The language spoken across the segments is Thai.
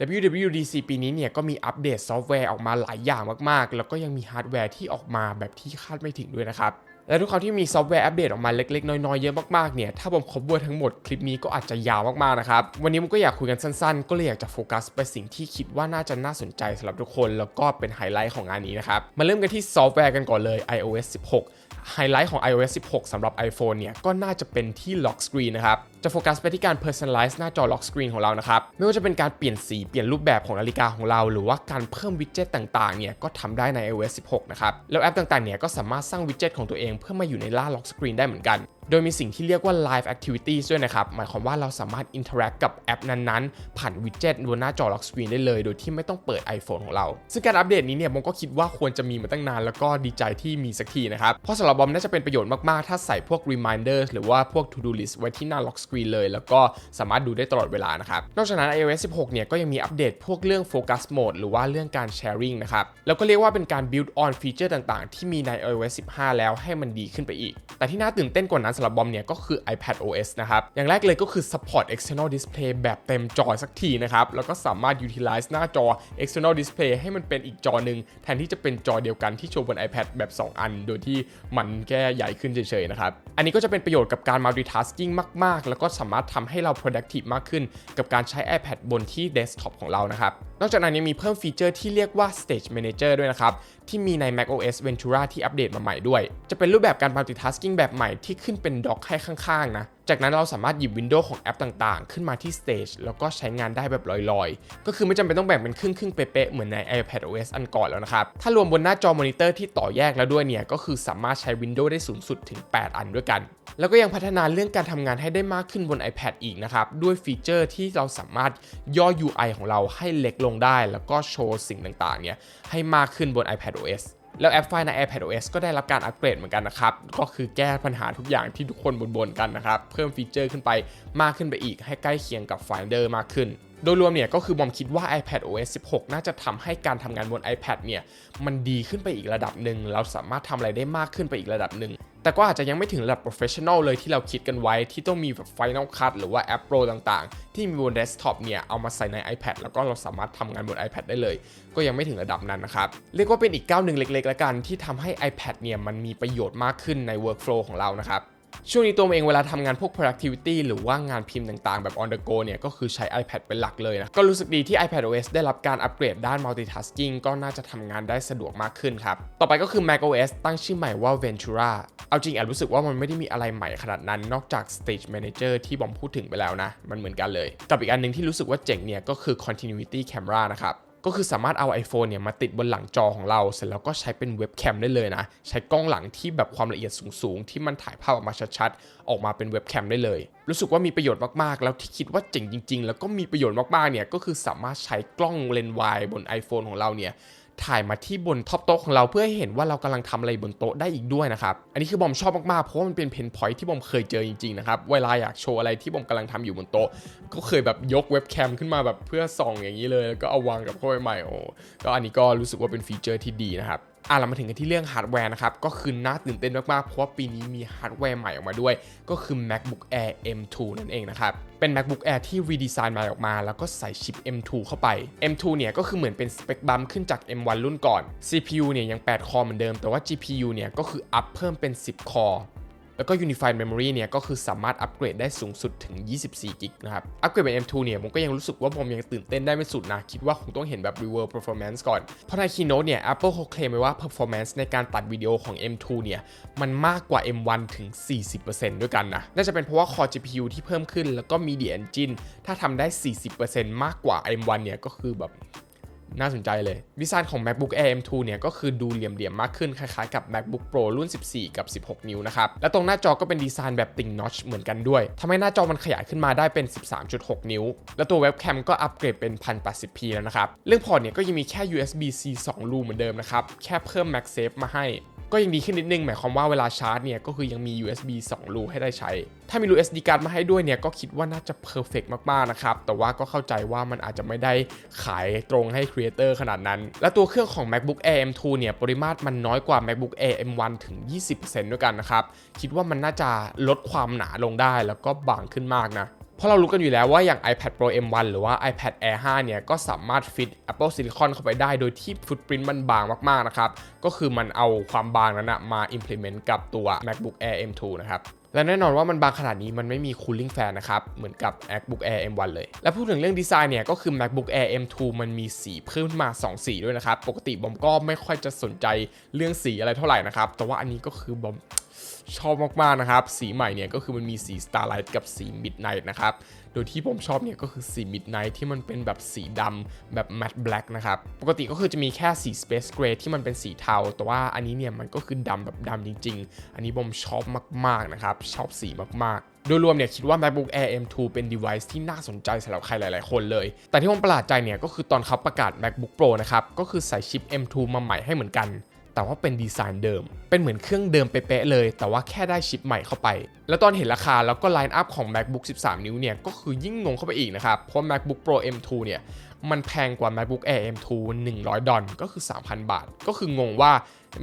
WWDC ปีนี้เนี่ยก็มีอัปเดตซอฟต์แวร์ออกมาหลายอย่างมากๆ แล้วก็ยังมีฮาร์ดแวร์ที่ออกมาแบบที่คาดไม่ถึงด้วยนะครับ และทุกครั้งที่มีซอฟต์แวร์อัปเดตออกมาเล็กๆ น้อยๆ เยอะมากๆ เนี่ย ถ้าผมครบเวอร์ทั้งหมดคลิปนี้ก็อาจจะยาวมากๆ นะครับ วันนี้ผมก็อยากคุยกันสั้นๆ ก็เลยอยากจะโฟกัสไปสิ่งที่คิดว่าน่าจะน่าสนใจสำหรับทุกคน แล้วก็เป็นไฮไลท์ของงานนี้นะครับ มาเริ่มกันที่ซอฟต์แวร์กันก่อนเลย iOS 16 ไฮไลท์ของ iOS 16 สำหรับ iPhone เนี่ย ก็น่าจะเป็นที่ล็อกสกรีนนะครับ จะโฟกัสไปที่การ personalize หน้าจอล็อกสกรีนของเรานะครับ ไม่ว่าจะเป็นการเปลี่ยนสี เปลี่ยนรูปแบบของนาฬิกาของเรา หรือว่าการเพิ่มวิดเจ็ตต่างๆ เนี่ย ก็ทำได้ใน iOS 16 นะครับ แล้วแอปต่างๆ เนี่ย ก็สามารถสร้างวิดเจ็ตของตัวเองเพื่อมาอยู่ในล่าล็อกสกรีนได้เหมือนกัน โดยมีสิ่งที่เรียกว่า Live Activities ด้วยนะครับ หมายความว่าเราสามารถ interact กับแอปนั้นๆ ผ่านวิดเจ็ตบนหน้าจอ Lock Screen ได้เลย โดยที่ไม่ต้องเปิด iPhone ของเรา ซึ่งการอัปเดตนี้เนี่ยผมก็คิดว่าควรจะมีมาตั้งนาน แล้วก็ดีใจที่มีสักทีนะครับ เพราะสำหรับบอมน่าจะเป็นประโยชน์มาก ๆ ถ้าใส่พวก reminders หรือว่าพวก to do list ไว้ที่หน้า Lock Screen เลย แล้วก็สามารถดูได้ตลอดเวลานะครับ นอกจากนั้น iOS 16 เนี่ยก็ยังมีอัปเดตพวกเรื่อง focus mode หรือว่าเรื่องการ sharing นะครับ แล้วก็เรียกว่าเป็นการ build on feature ต่าง ๆ ที่มีใน iOS 15 แล้วให้มันดีขึ้นไปอีก แต่ที่น่าตื่นเต้นกว่านั้นสำหรับบอมเนี่ยก็คือ iPad OS นะครับ อย่างแรกเลยก็คือ support external display แบบเต็มจอสักทีนะครับ แล้วก็สามารถ utilize หน้าจอ external display ให้มันเป็นอีกจอหนึ่งแทนที่จะเป็นจอเดียวกันที่โชว์บน iPad แบบ 2 อัน โดยที่มันแค่ใหญ่ขึ้นเฉยๆนะครับ อันนี้ก็จะเป็นประโยชน์กับการ multitasking มาก ๆ แล้วก็สามารถทำให้เรา productive มากขึ้น กับการใช้ iPad บนที่ desktop ของเรานะครับนอกจากนั้นยังมีเพิ่มฟีเจอร์ที่เรียกว่า Stage Manager ด้วยนะครับ ที่มีใน macOS Ventura ที่อัปเดตมาใหม่ด้วย จะเป็นรูปแบบการ multitasking แบบใหม่ที่ขึ้นเป็นด็อกให้ข้างๆนะ จากนั้นเราสามารถหยิบวินโดว์ของแอปต่างๆ ขึ้นมาที่ Stage แล้วก็ใช้งานได้แบบลอยๆ ก็คือไม่จำเป็นต้องแบ่งเป็นครึ่งๆเป๊ะๆเหมือนใน iPad OS อันก่อนแล้วนะครับ ถ้ารวมบนหน้าจอมอนิเตอร์ที่ต่อแยกแล้วด้วยเนี่ยก็คือสามารถใช้วินโดว์ได้สูงสุดถึง 8 อันด้วยกัน แล้วก็ยังพัฒนาเรื่องการทำงานให้ได้มากขึ้นบน iPad อีกนะครับ ด้วยฟีเจอร์ที่เราสามารถย่อ UI ของเราให้เล็กลงได้ แล้วก็โชว์สิ่งต่างๆเนี่ยให้มากขึ้นบน iPad OS แล้วแอปไฟล์ใน iPad OS ก็ได้รับการอัปเกรดเหมือนกันนะครับ ก็คือแก้ปัญหาทุกอย่างที่ทุกคนบ่นๆกันนะครับ เพิ่มฟีเจอร์ขึ้นไปมากขึ้นไปอีก ให้ใกล้เคียงกับ Finder มากขึ้น โดยรวมเนี่ยก็คือบอมคิดว่า iPad OS 16 น่าจะทำให้การทำงานบน iPad เนี่ยมันดีขึ้นไปอีกระดับหนึ่ง เราสามารถทำอะไรได้มากขึ้นไปอีกระดับหนึ่ง แต่ก็อาจจะยังไม่ถึงระดับ professional เลยที่เราคิดกันไว้ที่ต้องมีแบบ Final Cut หรือว่าแอป Pro ต่างๆ ที่มีบน desktop เนี่ยเอามาใส่ใน iPad แล้วก็เราสามารถทำงานบน iPad ได้เลย ก็ยังไม่ถึงระดับนั้นนะครับเรียกว่าเป็นอีกก้าวหนึ่งเล็กๆแล้วกันที่ทำให้ iPad เนี่ยมันมีประโยชน์มากขึ้นใน workflow ของเรานะครับช่วงนี้ตัวเองเวลาทำงานพวก productivity หรือว่างานพิมพ์ต่างๆ แบบ on the go เนี่ย ก็คือใช้ iPad เป็นหลักเลยนะ ก็รู้สึกดีที่ iPad OS ได้รับการอัปเกรดด้าน multitasking ก็น่าจะทำงานได้สะดวกมากขึ้นครับ ต่อไปก็คือ Mac OS ตั้งชื่อใหม่ว่า Ventura เอาจริงแอบรู้สึกว่ามันไม่ได้มีอะไรใหม่ขนาดนั้น นอกจาก Stage Manager ที่บอมพูดถึงไปแล้วนะ มันเหมือนกันเลย กับอีกอันหนึ่งที่รู้สึกว่าเจ๋งเนี่ยก็คือ Continuity Camera นะครับก็คือสามารถเอา iPhone เนี่ยมาติดบนหลังจอของเรา เสร็จแล้วก็ใช้เป็นเว็บแคมได้เลยนะ ใช้กล้องหลังที่แบบความละเอียดสูงๆ ที่มันถ่ายภาพออกมาชัดๆ ออกมาเป็นเว็บแคมได้เลย รู้สึกว่ามีประโยชน์มากๆ แล้วที่คิดว่าเจ๋งจริงๆ แล้วก็มีประโยชน์มากๆ เนี่ยก็คือสามารถใช้กล้องเลนส์วายบน iPhone ของเราเนี่ย ถ่ายมาที่บนท็อปโต๊ะของเราเพื่อให้เห็นว่าเรากำลังทำอะไรบนโต๊ะได้อีกด้วยนะครับ อันนี้คือบอมชอบมากๆ เพราะว่ามันเป็นเพนพอยท์ที่บอมเคยเจอจริงๆนะครับ เวลาอยากโชว์อะไรที่บอมกำลังทำอยู่บนโต๊ะ ก็เคยแบบยกเว็บแคมขึ้นมาแบบเพื่อส่องอย่างนี้เลย แล้วก็เอาวางกับเข้าไปใหม่โอ้ก็อันนี้ก็รู้สึกว่าเป็นฟีเจอร์ที่ดีนะครับ อะเรามาถึงกันที่เรื่องฮาร์ดแวร์นะครับ ก็คือน่าตื่นเต้นมากๆ เพราะว่าปีนี้มีฮาร์ดแวร์ใหม่ออกมาด้วย ก็คือ MacBook Air M2 นั่นเองนะครับ เป็น MacBook Air ที่รีดีไซน์ใหม่ออกมา แล้วก็ใส่ชิป M2 เข้าไป M2 เนี่ยก็คือเหมือนเป็นสเปคบัมขึ้นจาก M1 รุ่นก่อน CPU เนี่ยยัง 8 คอร์เหมือนเดิม แต่ว่า GPU เนี่ยก็คืออัพเพิ่มเป็น 10 คอร์ แล้วก็ Unified Memory เนี่ยก็คือสามารถอัปเกรดได้สูงสุดถึง 24กิกนะครับ อัปเกรดเป็น M2 เนี่ยผมก็ยังรู้สึกว่าผมยังตื่นเต้นได้ไม่สุดนะ คิดว่าคงต้องเห็นแบบ real performance ก่อน เพราะใน keynote เนี่ย Apple เขาเคลมไว้ว่า performance ในการตัดวิดีโอของ M2 เนี่ย มันมากกว่า M1 ถึง 40%ด้วยกันนะ น่าจะเป็นเพราะว่า core GPU ที่เพิ่มขึ้นแล้วก็ Media Engine ถ้าทำได้ 40%มากกว่า M1 เนี่ยก็คือแบบ น่าสนใจเลยดีไซน์ของ MacBook Air M2 เนี่ยก็คือดูเหลี่ยมๆมากขึ้นคล้ายๆกับ MacBook Pro รุ่น 14 กับ 16 นิ้วนะครับ และตรงหน้าจอก็เป็นดีไซน์แบบติ่งนอชเหมือนกันด้วยทำให้หน้าจอมันขยายขึ้นมาได้เป็น 13.6 นิ้ว และตัวเว็บแคมก็อัปเกรดเป็น 1080p แล้วนะครับ เรื่องพอร์ตเนี่ยก็ยังมีแค่ USB-C 2 รูเหมือนเดิมนะครับ แค่เพิ่ม MagSafe มาให้ ก็ยังดีขึ้นนิดนึงหมายความว่าเวลาชาร์จเนี่ยก็คือยังมี USB 2 รูให้ได้ใช้ถ้ามีรู SD card มาให้ด้วยเนี่ยก็คิดว่าน่าจะเพอร์เฟกมากๆนะครับ แต่ว่าก็เข้าใจว่ามันอาจจะไม่ได้ขายตรงให้ครีเอเตอร์ขนาดนั้น และตัวเครื่องของ MacBook Air M2 เนี่ยปริมาตรมันน้อยกว่า MacBook Air M1 ถึง 20%ด้วยกันนะครับ คิดว่ามันน่าจะลดความหนาลงได้แล้วก็บางขึ้นมากนะเพราะเรารู้กันอยู่แล้วว่าอย่าง iPad Pro M1 หรือว่า iPad Air 5 เนี่ย ก็สามารถฟิต Apple Silicon เข้าไปได้โดยที่ฟุตปรินต์มันบางมาก ๆ นะครับ ก็คือมันเอาความบางนั้นนะมา implement กับตัว MacBook Air M2 นะครับ และแน่นอนว่ามันบางขนาดนี้มันไม่มี cooling fan นะครับ เหมือนกับ MacBook Air M1 เลย และพูดถึงเรื่องดีไซน์เนี่ยก็คือ MacBook Air M2 มันมีสีเพิ่มมา 2 สีด้วยนะครับ ปกติบอมก็ไม่ค่อยจะสนใจเรื่องสีอะไรเท่าไหร่นะครับ แต่ว่าอันนี้ก็คือบอม ชอบมากๆนะครับ สีใหม่เนี่ยก็คือมันมีสี Starlight กับสี Midnight นะครับ โดยที่ผมชอบเนี่ยก็คือสี Midnight ที่มันเป็นแบบสีดำแบบ Matte Black นะครับ ปกติก็คือจะมีแค่สี Space Gray ที่มันเป็นสีเทา แต่ว่าอันนี้เนี่ยมันก็คือดำแบบดำจริง ๆ อันนี้ผมชอบมากๆนะครับชอบสีมากๆโดยรวมเนี่ยคิดว่า MacBook Air M2 เป็น device ที่น่าสนใจสำหรับใครหลาย ๆ คนเลย แต่ที่ผมประหลาดใจเนี่ยก็คือตอนเขาประกาศ MacBook Pro นะครับ ก็คือใส่ชิป M2 มาใหม่ให้เหมือนกัน แต่ว่าเป็นดีไซน์เดิม เป็นเหมือนเครื่องเดิมเป๊ะเลย แต่ว่าแค่ได้ชิปใหม่เข้าไป แล้วตอนเห็นราคาแล้วก็ไลน์อัพของ MacBook 13 นิ้วเนี่ยก็คือยิ่งงงเข้าไปอีกนะครับ เพราะ MacBook Pro M2 เนี่ยมันแพงกว่า MacBook Air M2 100 ดอลก็คือ 3,000 บาท ก็คืองงว่า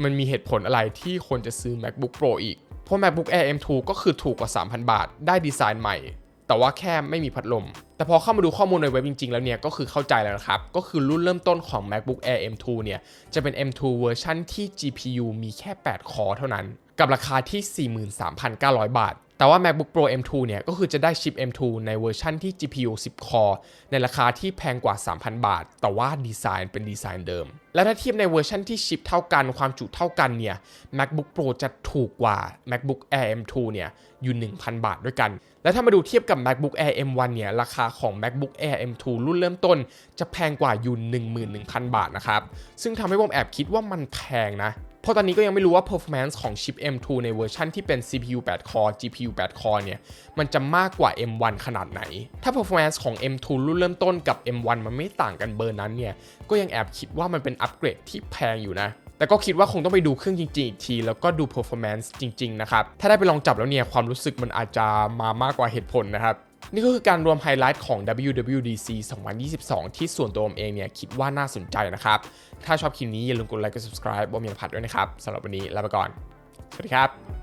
มันมีเหตุผลอะไรที่คนจะซื้อ MacBook Pro อีกเพราะ MacBook Air M2 ก็คือถูกกว่า 3,000 บาท ได้ดีไซน์ใหม่ แต่ว่าแค่ไม่มีพัดลม แต่พอเข้ามาดูข้อมูลในเว็บจริง ๆ แล้วเนี่ยก็คือเข้าใจแล้วนะครับ ก็คือรุ่นเริ่มต้นของ MacBook Air M2 เนี่ย จะเป็น M2 เวอร์ชันที่ GPU มีแค่ 8 คอเท่านั้น กับราคาที่ 43,900 บาท แต่ว่า MacBook Pro M2 เนี่ยก็คือจะได้ชิป M2 ในเวอร์ชันที่ GPU 10คอในราคาที่แพงกว่า 3,000 บาท แต่ว่าดีไซน์เป็นดีไซน์เดิม และถ้าเทียบในเวอร์ชันที่ชิปเท่ากันความจุเท่ากันเนี่ย MacBook Pro จะถูกกว่า MacBook Air M2 เนี่ยอยู่ 1,000 บาทด้วยกัน และถ้ามาดูเทียบกับ MacBook Air M1 เนี่ยราคาของ MacBook Air M2 รุ่นเริ่มต้น จะแพงกว่าอยู่ 11,000 บาทนะครับ ซึ่งทำให้ผมแอบคิดว่ามันแพงนะ เพราะตอนนี้ก็ยังไม่รู้ว่า performance ของชิป M2 ในเวอร์ชันที่เป็น CPU 8 core GPU 8 core เนี่ย มันจะมากกว่า M1 ขนาดไหน ถ้า performance ของ M2 รุ่นเริ่มต้นกับ M1 มันไม่ต่างกันเบอร์นั้นเนี่ย ก็ยังแอบคิดว่ามันเป็นอัปเกรดที่แพงอยู่นะแต่ก็คิดว่าคงต้องไปดูเครื่องจริงๆอีกที แล้วก็ดู performance จริง ๆ นะครับ ถ้าได้ไปลองจับแล้วเนี่ย ความรู้สึกมันอาจจะมามากกว่าเหตุผลนะครับ นี่ก็คือการรวมไฮไลท์ของ WWDC 2022 ที่ส่วนตัวผมเองเนี่ยคิดว่าน่าสนใจนะครับ ถ้าชอบคลิปนี้อย่าลืมกดไลค์กด subscribe บอมยังผัดด้วยนะครับสำหรับวันนี้ลาไปก่อน สวัสดีครับ